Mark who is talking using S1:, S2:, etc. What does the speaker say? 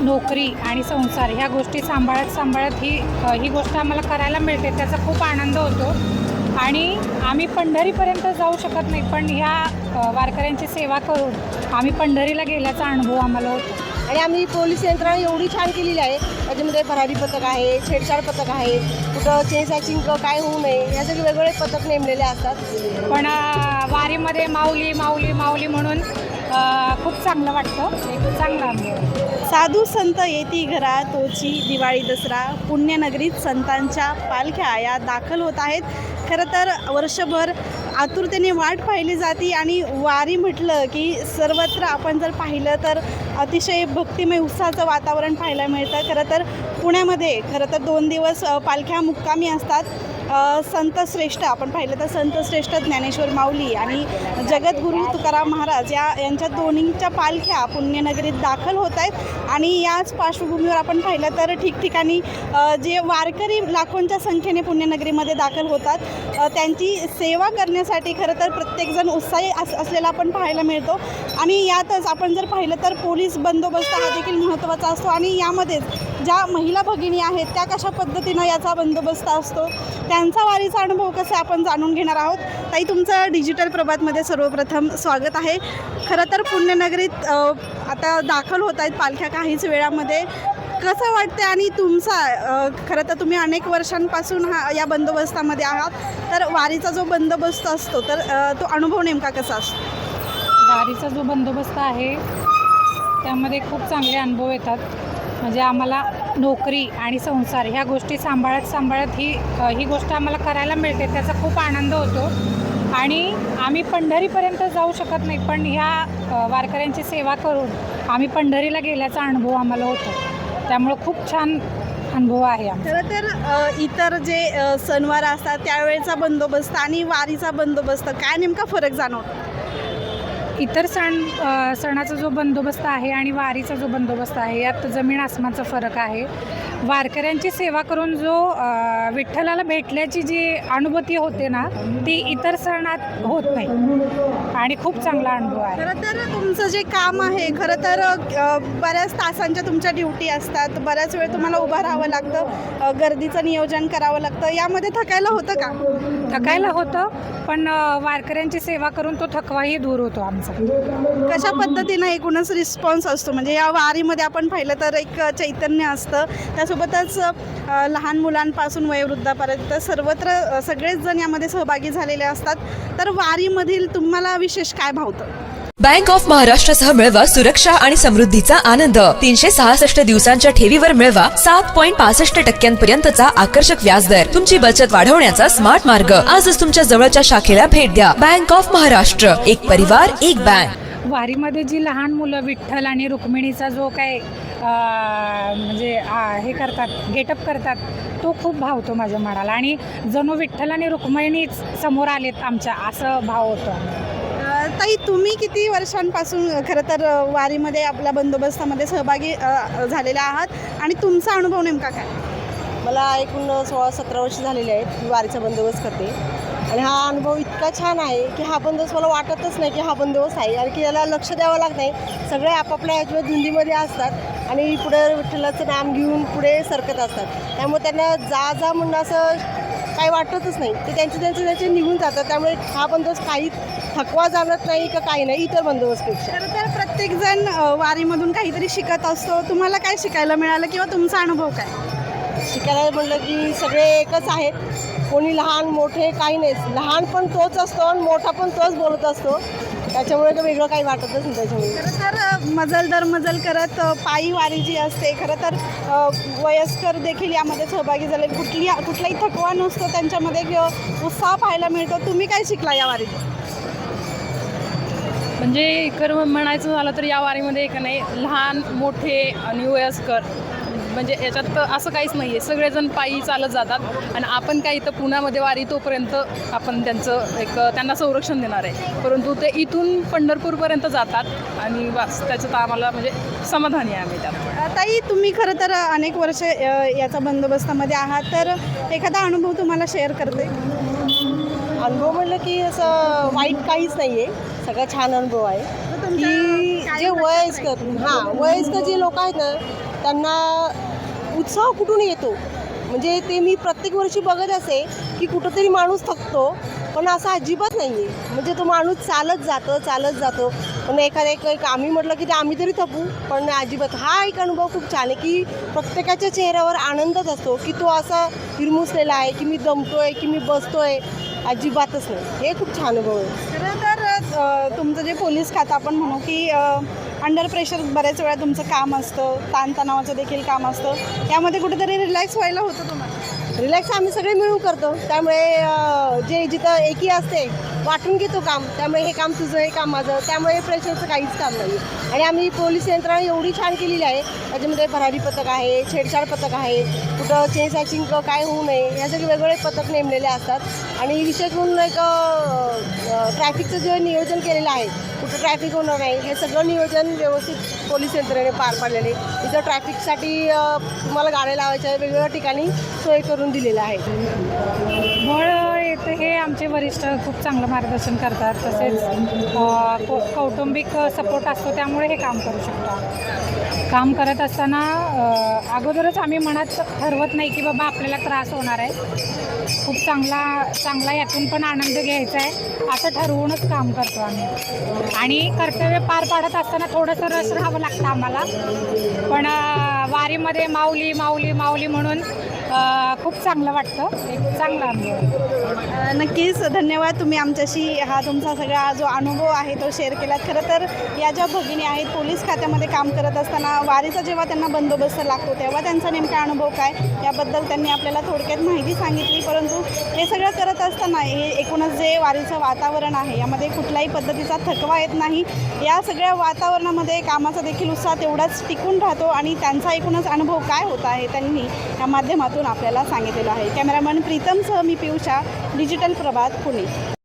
S1: नोकरी आणि संसार ह्या गोष्टी सांभाळत सांभाळत ही ही गोष्ट आम्हाला करायला मिळते. त्याचा खूप आनंद होतो. आणि आम्ही पंढरीपर्यंत जाऊ शकत नाही पण ह्या वारकऱ्यांची सेवा करून आम्ही पंढरीला गेल्याचा अनुभव आम्हाला होतो.
S2: आणि आम्ही पोलीस यंत्रणा एवढी छान केलेली आहे. त्याच्यामध्ये भरारी पथक आहे छेडछाड पथक आहे कुठं चेंसाचिंक काय होऊ नये यासाठी वेगवेगळे पथक नेमलेले असतात.
S1: पण वारीमध्ये माऊली माऊली माऊली म्हणून खूप चांगलं वाटतं. एक चांगला अनुभव
S3: साधू संत येती घरा तोची दिवाळी दसरा. पुण्यनगरीत संतांच्या पालख्या या दाखल होत आहेत. खरं तर वर्षभर आतुरतेने वाट पाहिली जाते आणि वारी म्हटलं की सर्वत्र आपण जर पाहिलं तर अतिशय भक्तिमय उत्साहाचं वातावरण पाहायला मिळतं. खरं तर पुण्यामध्ये खरं तर दोन दिवस पालख्या मुक्कामी असतात. संत श्रेष्ठ आपण पाहिलं तर संत श्रेष्ठ ज्ञानेश्वर माऊली आणि जगद्गुरू तुकाराम महाराज या यांच्या दोन्हींच्या पालख्या पुण्यनगरीत दाखल होत आहेत. आणि याच पार्श्वभूमीवर आपण पाहिलं तर ठिकठिकाणी जे वारकरी लाखोंच्या संख्येने पुण्यनगरीमध्ये दाखल होतात त्यांची सेवा करण्यासाठी खरं तर प्रत्येकजण उत्साही अस असलेला आपण पाहायला मिळतो. आणि यातच आपण जर पाहिलं तर पोलीस बंदोबस्त हा देखील महत्त्वाचा असतो. आणि यामध्येच ज्या महिला भगिनी आहेत त्या कशा पद्धतीनं याचा बंदोबस्त असतो? त्या त्यांचा वारीचा अनुभव कसा आपण जाणून घेणार आहोत? ताई तुमचं डिजिटल प्रभातमध्ये सर्वप्रथम स्वागत आहे. खरं तर पुण्यनगरीत आता दाखल होत आहेत पालख्या काहीच वेळामध्ये. कसं वाटते आणि तुमचा खरं तर तुम्ही अनेक वर्षांपासून हा या बंदोबस्तामध्ये आहात. तर वारीचा जो बंदोबस्त असतो तर तो अनुभव नेमका कसा असतो?
S1: वारीचा जो बंदोबस्त आहे त्यामध्ये खूप चांगले अनुभव येतात. म्हणजे आम्हाला नोकरी आणि संसार ह्या गोष्टी सांभाळत सांभाळत ही ही गोष्ट आम्हाला करायला मिळते त्याचा खूप आनंद होतो. आणि आम्ही पंढरीपर्यंत जाऊ शकत नाही पण ह्या वारकऱ्यांची सेवा करून आम्ही पंढरीला गेल्याचा अनुभव आम्हाला होतो. त्यामुळं खूप छान अनुभव आहे
S3: खरं तर इतर जे सणवार असतात त्यावेळेचा बंदोबस्त आणि वारीचा बंदोबस्त काय नेमका फरक जाणवतो?
S1: इतर सण सणाचा जो बंदोबस्त आहे आणि वारीचा जो बंदोबस्त आहे यात जमीन आसमानचा फरक आहे. वारकऱ्यांची सेवा करून जो विठ्ठलाला भेटल्याची जी अनुभूती होते ना ती इतर सणात होत नाही. आणि खूप चांगला अनुभव आहे.
S3: खरं तर तुमचं जे काम आहे खरं तर बऱ्याच तासांच्या तुमच्या ड्युटी असतात. बऱ्याच वेळ तुम्हाला उभं राहावं लागतं गर्दीचं नियोजन करावं लागतं. यामध्ये थकायला होतं का?
S1: थकायला होतं पण वारकऱ्यांची सेवा करून तो थकवाही दूर होतो आमचा.
S3: कशा पद्धतीनं एकूणच रिस्पॉन्स असतो? म्हणजे या वारीमध्ये आपण पाहिलं तर एक चैतन्य असतं. त्यासोबतच लहान मुलांपासून वयोवृद्धापर्यंत सर्वत्र सगळेच जण यामध्ये सहभागी झालेले असतात. तर वारीमधील तुम्हाला विशेष काय भावतं?
S4: बँक ऑफ महाराष्ट्रासह मिळवा सुरक्षा आणि समृद्धीचा आनंद. तीनशे सहासष्ट दिवसांच्या ठेवीवर मिळवा सात पॉईंट पासष्ट टक्क्यांपर्यंतचा आकर्षक व्याजदर. तुमची बचत वाढवण्याचा स्मार्ट मार्ग. आजच तुमच्या जवळच्या शाखेला भेट द्या. बँक ऑफ महाराष्ट्र एक परिवार एक बँक
S1: वारीमध्ये जी लहान मुलं विठ्ठल आणि रुक्मिणीचा जो काय म्हणजे हे करतात गेटअप करतात तो खूप भावतो माझ्या मनाला. आणि जणू विठ्ठल आणि रुक्मिणीच समोर आलेत आमच्या असं भाव होतो
S3: ताई तुम्ही किती वर्षांपासून खरं तर वारीमध्ये आपल्या बंदोबस्तामध्ये सहभागी झालेला आहात? आणि तुमचा अनुभव नेमका काय?
S2: मला एकूण सोळा सतरा वर्ष झालेले आहेत मी वारीचा बंदोबस्त करते. आणि हा अनुभव इतका छान आहे की हा बंदोबस्त मला वाटतच नाही की हा बंदोबस्त आहे. आणि की याला लक्ष द्यावं लागत नाही. सगळे आपापल्या याच्या धुंदीमध्ये असतात आणि पुढे विठ्ठलाचं नाम घेऊन पुढे सरकत असतात. त्यामुळे त्यांना जा जा म्हणून असं काही वाटतच नाही. ते त्यांचे त्यांचे त्यांचे निघून जातात. त्यामुळे हा बंदोबस्त काही थकवा जाणत नाही का काही नाही इतर बंदोबस्तपेक्षा
S3: खरं तर प्रत्येकजण अ, वारीमधून काहीतरी शिकत असतो. तुम्हाला काय शिकायला मिळालं किंवा तुमचा अनुभव काय?
S2: शिकायला म्हटलं की सगळे एकच आहेत. कोणी लहान मोठे काही नाही लहान पण तोच असतो आणि मोठा पण तोच बोलत असतो. त्याच्यामुळे तर वेगळं काही वाटतच नाही त्याच्यामुळे.
S3: खरं तर मजल दर मजल करत पायी वारी जी असते खरं तर वयस्कर देखील यामध्ये सहभागी झाले. कुठली कुठलाही थकवा नसतो त्यांच्यामध्ये एक, उत्साह पाहायला मिळतो. तुम्ही काय शिकला या वारीत?
S5: म्हणजे खरं म्हणायचं झालं तर या वारीमध्ये एक नाही लहान मोठे आणि वयस्कर म्हणजे याच्यात तर असं काहीच नाही आहे. सगळेजण पायी चालत जातात आणि आपण काय इथं पुण्यामध्ये वारी तोपर्यंत आपण त्यांचं एक त्यांना संरक्षण देणार आहे. परंतु ते इथून पंढरपूरपर्यंत जातात आणि बस त्याच्यात आम्हाला म्हणजे समाधानी आहे आम्ही त्यात.
S3: ताई तुम्ही खरं तर अनेक वर्ष याचा बंदोबस्तामध्ये आहात. तर एखादा अनुभव तुम्हाला शेअर करते?
S2: अनुभव म्हटलं की असं वाईट काहीच नाही आहे सगळा छान अनुभव आहे. की जे वयस्कर हां वयस्कर जे लोक आहेत ना त्यांना उत्साह कुठून येतो? म्हणजे ते मी प्रत्येक वर्षी बघत असे की कुठंतरी माणूस थकतो पण असं अजिबात नाही आहे म्हणजे तो माणूस चालत जातो चालत जातो. पण एखाद्या एक एक आम्ही म्हटलं की ते आम्ही तरी थकू पण अजिबात. हा एक अनुभव खूप छान आहे की प्रत्येकाच्या चेहऱ्यावर आनंदच असतो की तो असा हिरमुसलेला आहे की मी दमतोय की मी बसतो आहे अजिबातच नाही. हे खूप छान अनुभव आहे.
S3: खरं तर तुमचं जे पोलीस खातं आपण म्हणू की अंडर प्रेशर बऱ्याच वेळा तुमचं काम असतं ताणतणावाचं देखील काम असतं. यामध्ये कुठेतरी रिलॅक्स व्हायला होतं तुम्हाला.
S2: रिलॅक्स आम्ही सगळे मिळून करतो. त्यामुळे जे जिथं एकी असते वाटून घेतो काम. त्यामुळे हे काम तुझं हे काम माझं. त्यामुळे प्रेशरचं काहीच काम नाही आणि आम्ही पोलीस यंत्रणा एवढी छान केलेली आहे. त्याच्यामध्ये भरारी पथक आहे छेडछाड पथक आहे कुठं चेन सॅचिंग काय होऊ नये यासाठी वेगवेगळे पथक नेमलेले असतात. आणि विशेष म्हणून एक ट्रॅफिकचं जे नियोजन केलेलं आहे कुठं ट्रॅफिक होणार नाही हे सगळं नियोजन व्यवस्थित पोलीस यंत्रणेने पार पाडलेले इथं ट्रॅफिकसाठी तुम्हाला गाड्या लावायच्या वेगवेगळ्या ठिकाणी सोय करून दिलेलं आहे.
S1: बळ येथे हे आमचे वरिष्ठ खूप चांगलं मार्गदर्शन करतात. तसेच कौटुंबिक सपोर्ट असतो त्यामुळे हे काम करू शकतो काम करत असताना अगोदरच आम्ही मनात ठरवत नाही की बाबा आपल्याला त्रास होणार आहे. खूप चांगला चांगला यातून पण आनंद घ्यायचा आहे. असं ठरवूनच काम करतो आम्ही. आणि कर्तव्य पार पाडत असताना थोडंसं रस राहावं लागतं आम्हाला. पण वारीमध्ये माऊली माऊली माऊली म्हणून खूप चांगलं वाटतं. एक चांगला अनुभव.
S3: अ, नक्कीच. धन्यवाद तुम्ही आमच्याशी. हा तुमचा सगळा जो अनुभव आहे तो शेअर केलात. खरं तर या ज्या भगिनी आहेत पोलीस खात्यामध्ये काम करत असताना वारीचा जेव्हा त्यांना बंदोबस्त लागतो तेव्हा त्यांचा नेमका अनुभव काय? याबद्दल त्यांनी आपल्याला थोडक्यात माहिती सांगितली. परंतु हे सगळं करत असताना हे एकूणच जे वारीचं वातावरण आहे यामध्ये कुठल्याही पद्धतीचा थकवा येत नाही. या सगळ्या वातावरणामध्ये कामाचा देखील उत्साह तेवढाच टिकून राहतो आणि त्यांचा एकूणच अनुभव काय होता आहे त्यांनी या माध्यमातून आपल्याला सांगितलेलं आहे. कॅमेरामन प्रीतमसह मी पियुषा. डिजिटल प्रभात पुणे.